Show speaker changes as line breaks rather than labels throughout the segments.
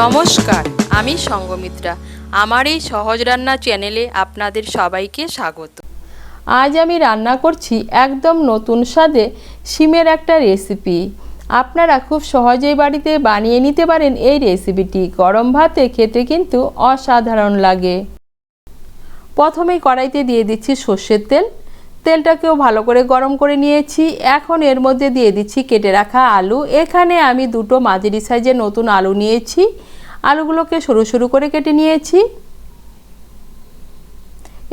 নমস্কার, আমি সঙ্গমিত্রা। আমার এই সহজ রান্না চ্যানেলে আপনাদের সবাইকে স্বাগত। আজ আমি রান্না করছি একদম নতুন স্বাদে শিমের একটা রেসিপি। আপনারা খুব সহজেই বাড়িতে বানিয়ে নিতে পারেন এই রেসিপিটি। গরম ভাতে খেতে কিন্তু অসাধারণ লাগে। প্রথমেই কড়াইতে দিয়ে দিচ্ছি সর্ষের তেল। তেলটাকেও ভালো করে গরম করে নিয়েছি। এখন এর মধ্যে দিয়ে দিচ্ছি কেটে রাখা আলু। এখানে আমি দুটো মাঝারি সাইজের নতুন আলু নিয়েছি। আলুগুলোকে সরু সরু করে কেটে নিয়েছি।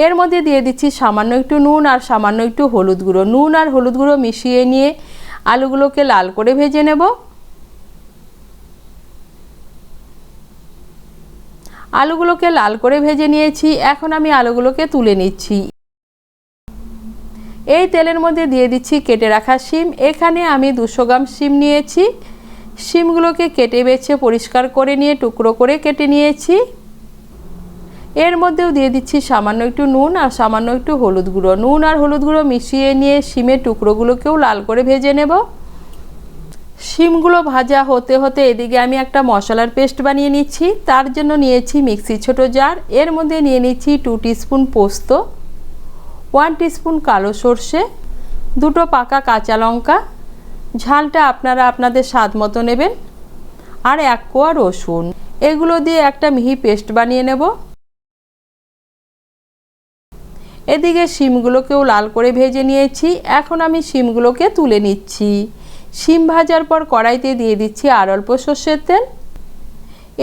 এর মধ্যে দিয়ে দিচ্ছি সামান্য একটু নুন আর সামান্য একটু হলুদ গুঁড়ো। নুন আর হলুদ গুঁড়ো মিশিয়ে নিয়ে আলুগুলোকে লাল করে ভেজে নেব। আলুগুলোকে লাল করে ভেজে নিয়েছি। এখন আমি আলুগুলোকে তুলে নিচ্ছি। এই তেলের মধ্যে দিয়ে দিচ্ছি কেটে রাখা শিম। এখানে আমি দুশো গ্রাম শিম নিয়েছি। শিমগুলোকে কেটে বেছে পরিষ্কার করে নিয়ে, টুকরো করে কেটে নিয়েছি। এর মধ্যেও দিয়ে দিচ্ছি সামান্য একটু নুন আর সামান্য একটু হলুদ গুঁড়ো। নুন আর হলুদ গুঁড়ো মিশিয়ে নিয়ে শিমের টুকরোগুলোকেও লাল করে ভেজে নেব। শিমগুলো ভাজা হতে হতে এদিকে আমি একটা মশলার পেস্ট বানিয়ে নিচ্ছি। তার জন্য নিয়েছি মিক্সি ছোট জার। এর মধ্যে নিয়ে নিচ্ছি টু স্পুন পোস্ত ওয়ান স্পুন কালো সর্ষে, দুটো পাকা কাঁচা লঙ্কা ঝালটা আপনারা আপনাদের স্বাদ মতো নেবেন। আর এক কোয়া রসুন, এগুলো দিয়ে একটা মিহি পেস্ট বানিয়ে নেব। এদিকে শিমগুলোকেও লাল করে ভেজে নিয়েছি। এখন আমি শিমগুলোকে তুলে নিচ্ছি। শিম ভাজার পর কড়াইতে দিয়ে দিচ্ছি আর অল্প সর্ষের তেল।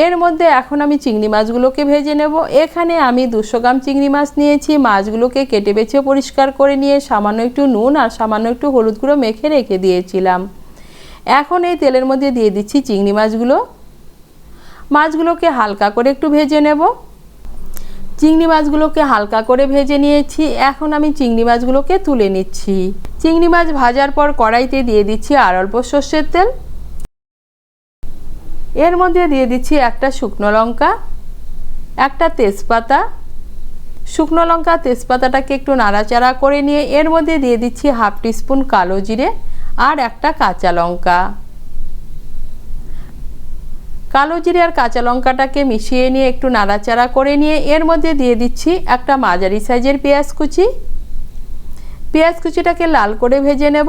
এর মধ্যে এখন আমি চিংড়ি মাছগুলোকে ভেজে নেব। এখানে আমি দুশো গ্রাম চিংড়ি মাছ নিয়েছি। মাছগুলোকে কেটে বেছে পরিষ্কার করে নিয়ে সামান্য একটু নুন আর সামান্য একটু হলুদ গুঁড়ো মেখে রেখে দিয়েছিলাম। এখন এই তেলের মধ্যে দিয়ে দিচ্ছি চিংড়ি মাছগুলো। মাছগুলোকে হালকা করে একটু ভেজে নেব। চিংড়ি মাছগুলোকে হালকা করে ভেজে নিয়েছি। এখন আমি চিংড়ি মাছগুলোকে তুলে নিচ্ছি। চিংড়ি মাছ ভাজার পর কড়াইতে দিয়ে দিচ্ছি আর অল্প সর্ষের তেল। এর মধ্যে দিয়ে দিচ্ছি একটা শুকনো লঙ্কা, একটা তেজপাতা। শুকনো লঙ্কা, তেজপাতাটাকে একটু নাড়াচাড়া করে নিয়ে এর মধ্যে দিয়ে দিচ্ছি হাফ টিস্পুন কালো জিরে আর একটা কাঁচা লঙ্কা। কালো জিরে আর কাঁচা লঙ্কাটাকে মিশিয়ে নিয়ে একটু নাড়াচাড়া করে নিয়ে এর মধ্যে দিয়ে দিচ্ছি একটা মাঝারি সাইজের পেঁয়াজ কুচি। পেঁয়াজ কুচিটাকে লাল করে ভেজে নেব।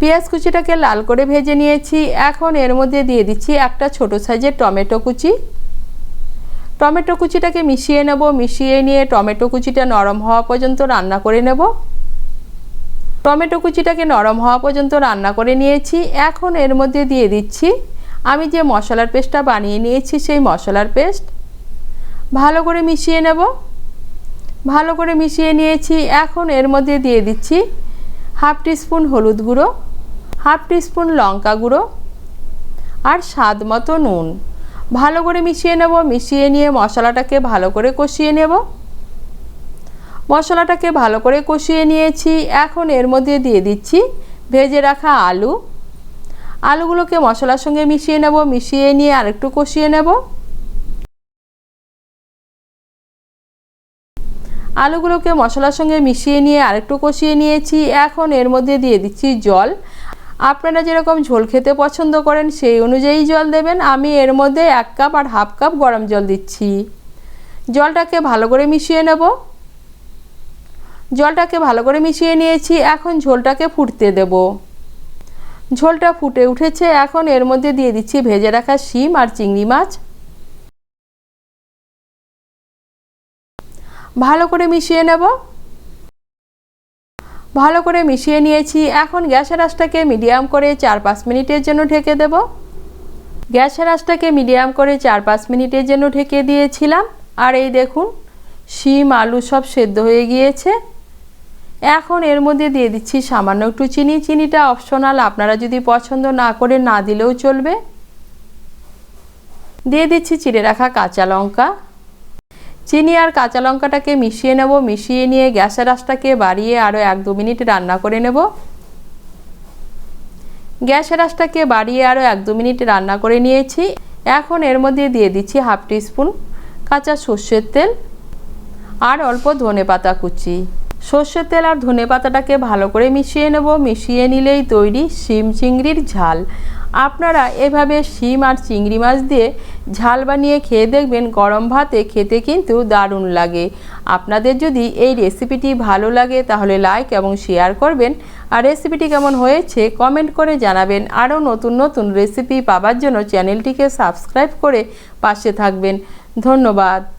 পেঁয়াজ কুচিটাকে লাল করে ভেজে নিয়েছি। এখন এর মধ্যে দিয়ে দিচ্ছি একটা ছোট সাইজের টমেটো কুচি। টমেটো কুচিটাকে মিশিয়ে নেব। মিশিয়ে নিয়ে টমেটো কুচিটা নরম হওয়া পর্যন্ত রান্না করে নেব। টমেটো কুচিটাকে নরম হওয়া পর্যন্ত রান্না করে নিয়েছি। এখন এর মধ্যে দিয়ে দিচ্ছি, আমি যে মশলার পেস্টটা বানিয়ে নিয়েছি সেই মশলার পেস্ট। ভালো করে মিশিয়ে নেব। ভালো করে মিশিয়ে নিয়েছি। এখন এর মধ্যে দিয়ে দিচ্ছি হাফ টিস্পুন হলুদ গুঁড়ো। হাফ টিস্পুন লঙ্কা গুঁড়ো আর স্বাদ মতো নুন। ভালো করে মিশিয়ে নেব, মিশিয়ে নিয়ে মশলাটাকে ভালো করে কষিয়ে নেব। মশলাটাকে ভালো করে কষিয়ে নিয়েছি। এখন এর মধ্যে দিয়ে দিচ্ছি ভেজে রাখা আলু। আলুগুলোকে মশলার সঙ্গে মিশিয়ে নেব, মিশিয়ে নিয়ে আরেকটু কষিয়ে নেব। আলুগুলোকে মশলার সঙ্গে মিশিয়ে নিয়ে আরেকটু কষিয়ে নিয়েছি। এখন এর মধ্যে দিয়ে দিচ্ছি জল। আপনারা যেরকম ঝোল খেতে পছন্দ করেন, সেই অনুযায়ী জল দেবেন। আমি এর মধ্যে এক কাপ আর হাফ কাপ গরম জল দিচ্ছি। জলটাকে ভালো করে মিশিয়ে নেব। জলটাকে ভালো করে মিশিয়ে নিয়েছি। এখন ঝোলটাকে ফুটতে দেব। ঝোলটা ফুটে উঠেছে। এখন এর মধ্যে দিয়ে দিচ্ছি ভেজে রাখা শিম আর চিংড়ি মাছ। ভালো করে মিশিয়ে নেব। ভালো করে মিশিয়ে নিয়েছি। এখন গ্যাসের আঁচটাকে মিডিয়াম করে চার পাঁচ মিনিটের জন্য ঢেকে দেব। গ্যাসের আঁচটাকে মিডিয়াম করে চার পাঁচ মিনিটের জন্য ঢেকে দিয়েছিলাম। আর এই দেখুন, শিম, আলু সব সেদ্ধ হয়ে গিয়েছে। এখন এর মধ্যে দিয়ে দিচ্ছি সামান্য একটু চিনি। চিনিটা অপশনাল, আপনারা যদি পছন্দ না করে না দিলেও চলবে। দিয়ে দিচ্ছি চিড়ে রাখা কাঁচা লঙ্কা। চিনি আর কাঁচা লঙ্কাটাকে মিশিয়ে নেব, মিশিয়ে নিয়ে গ্যাসের আঁচটাকে বাড়িয়ে আরও এক দু মিনিট রান্না করে নেব। গ্যাসের আঁচটাকে বাড়িয়ে আরও এক দু মিনিট রান্না করে নিয়েছি। এখন এর মধ্যে দিয়ে দিচ্ছি হাফ টিস্পুন কাঁচা সর্ষের তেল আর অল্প ধনে পাতা কুচি। সর্ষের তেল আর ধনে পাতাটাকে ভালো করে মিশিয়ে নেব। মিশিয়ে নিলেই তৈরি শিম চিংড়ির ঝাল। আপনারা এভাবে শিম আর চিংড়ি মাছ দিয়ে ঝাল বানিয়ে খেয়ে দেখবেন গরম ভাতে খেতে কিন্তু দারুণ লাগে। আপনাদের যদি এই রেসিপিটি ভালো লাগে তাহলে লাইক এবং শেয়ার করবেন। আর রেসিপিটি কেমন হয়েছে কমেন্ট করে জানাবেন। আরও নতুন নতুন রেসিপি পাবার জন্য চ্যানেলটিকে সাবস্ক্রাইব করে পাশে থাকবেন। ধন্যবাদ।